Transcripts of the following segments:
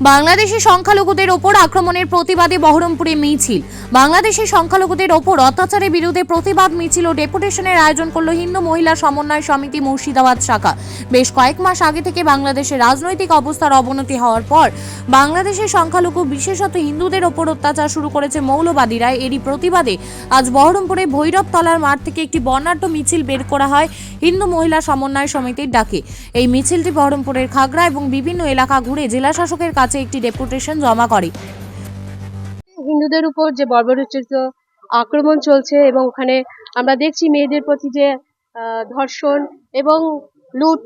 বাংলাদেশি সংখ্যালঘুদের ওপর আক্রমণের প্রতিবাদে বহরমপুরে মিছিল। বাংলাদেশি সংখ্যালঘুদের ওপর অত্যাচারের বিরুদ্ধে প্রতিবাদ মিছিল ও ডেপুটেশনের আয়োজন করল হিন্দু মহিলা সমন্বয় সমিতি মুর্শিদাবাদ শাখা। বেশ কয়েক মাস আগে থেকে বাংলাদেশের রাজনৈতিক অবস্থার অবনতি হওয়ার পর বাংলাদেশের সংখ্যালঘু, বিশেষত হিন্দুদের ওপর অত্যাচার শুরু করেছে মৌলবাদীরা। এরই প্রতিবাদে আজ বহরমপুরে ভৈরব তলার মাঠ থেকে একটি বর্ণাঢ্য মিছিল বের করা হয় হিন্দু মহিলা সমন্বয় সমিতির ডাকে। এই মিছিলটি বহরমপুরের খাগড়া এবং বিভিন্ন এলাকা ঘুরে জেলা শাসকের কাছে একটি ডেপুটেশন জমা করে। হিন্দুদের উপর যে বর্বরোচিত আক্রমণ চলছে এবং ওখানে আমরা দেখছি মেয়েদের প্রতি যে ধর্ষণ এবং লুট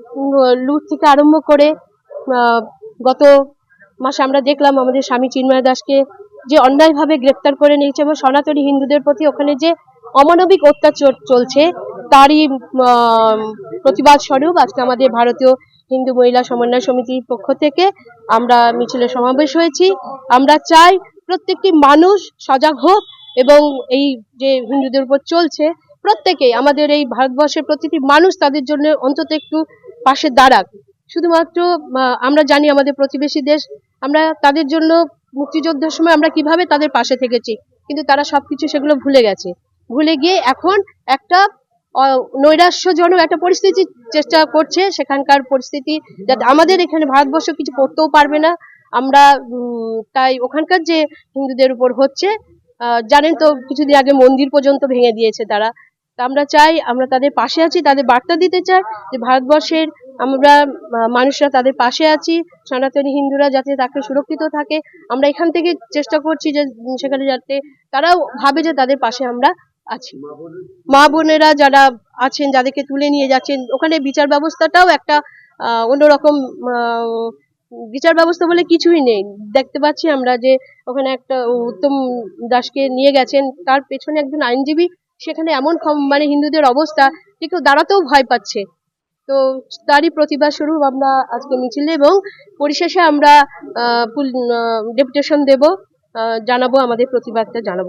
লুট থেকে আরম্ভ করে গত মাসে আমরা দেখলাম আমাদের স্বামী চিন্ময় দাসকে যে অন্যায়ভাবে গ্রেপ্তার করে নিয়েছে এবং সনাতনী হিন্দুদের প্রতি ওখানে যে অমানবিক অত্যাচার চলছে, তারই প্রতিবাদ স্বরূপ আজকে আমাদের ভারতীয় হিন্দু মহিলা সমন্বয় সমিতির পক্ষ থেকে আমরা মিছিলে সমাবেশ হয়েছি। আমরা চাই প্রত্যেকটি মানুষ সজাগ হোক এবং এই যে হিন্দুদের উপর চলছে, প্রত্যেকেই আমাদের এই ভারতবর্ষের প্রতিটি মানুষ তাদের জন্য অন্তত একটু পাশে দাঁড়াক। শুধুমাত্র আমরা জানি আমাদের প্রতিবেশী দেশ, আমরা তাদের জন্য মুক্তিযুদ্ধের সময় আমরা কীভাবে তাদের পাশে থেকেছি, কিন্তু তারা সবকিছু সেগুলো ভুলে গেছে। ভুলে গিয়ে এখন একটা নৈরাশ্যজনক একটা পরিস্থিতি চেষ্টা করছে, সেখানকার পরিস্থিতি যাতে আমাদের এখানে ভারতবর্ষ কিছু করতেও পারবে না। আমরা তাই ওখানকার যে হিন্দুদের উপর হচ্ছে জানেন তো কিছুদিন আগে মন্দির পর্যন্ত ভেঙে দিয়েছে তারা। তা আমরা চাই, আমরা তাদের পাশে আছি, তাদের বার্তা দিতে চাই যে ভারতবর্ষের আমরা মানুষরা তাদের পাশে আছি, সনাতনী হিন্দুরা যাতে তাকে সুরক্ষিত থাকে। আমরা এখান থেকে চেষ্টা করছি যে সেখানে যাতে তারাও ভাবে যে তাদের পাশে আমরা আছি। মা বোনেরা যারা আছেন, যাদেরকে তুলে নিয়ে যাচ্ছেন, ওখানে বিচার ব্যবস্থাটাও একটা অন্যরকম বিচার ব্যবস্থা বলে কিছুই নেই। দেখতে পাচ্ছি আমরা যে ওখানে একটা উত্তম দাসকে নিয়ে গেছেন। তার পেছনে একজন আইনজীবী, সেখানে এমন মানে হিন্দুদের অবস্থা যে কেউ দাঁড়াতেও ভয় পাচ্ছে। তো তারই প্রতিবাদ স্বরূপ আমরা আজকে মিছিল এবং পরিশেষে আমরা ডেপুটেশন দেব জানাব, আমাদের প্রতিবাদটা জানাব।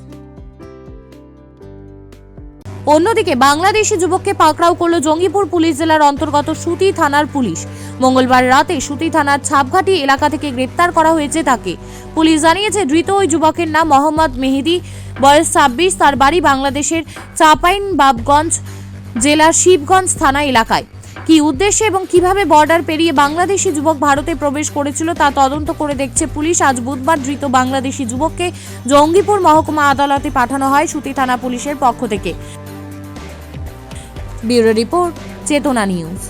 অন্যদিকে বাংলাদেশি যুবককে পাকড়াও করল জঙ্গিপুর পুলিশ জেলার অন্তর্গত সুতি থানার পুলিশ। মঙ্গলবার রাতে সুতি থানার ছাপঘাটি এলাকা থেকে গ্রেপ্তার করা হয়েছে তাকে। পুলিশ জানিয়েছে, ধৃত ওই যুবকের নাম মোহাম্মদ মেহেদি, বয়স ছাব্বিশ, তার বাড়ি বাংলাদেশের চাপাইন বাবগঞ্জ জেলার শিবগঞ্জ থানা এলাকায়। কি উদ্দেশ্যে এবং কীভাবে বর্ডার পেরিয়ে বাংলাদেশি যুবক ভারতে প্রবেশ করেছিল তা তদন্ত করে দেখছে পুলিশ। আজ বুধবার ধৃত বাংলাদেশি যুবককে জঙ্গিপুর মহকুমা আদালতে পাঠানো হয় সুতি থানা পুলিশের পক্ষ থেকে। Bureau report, Chetana news.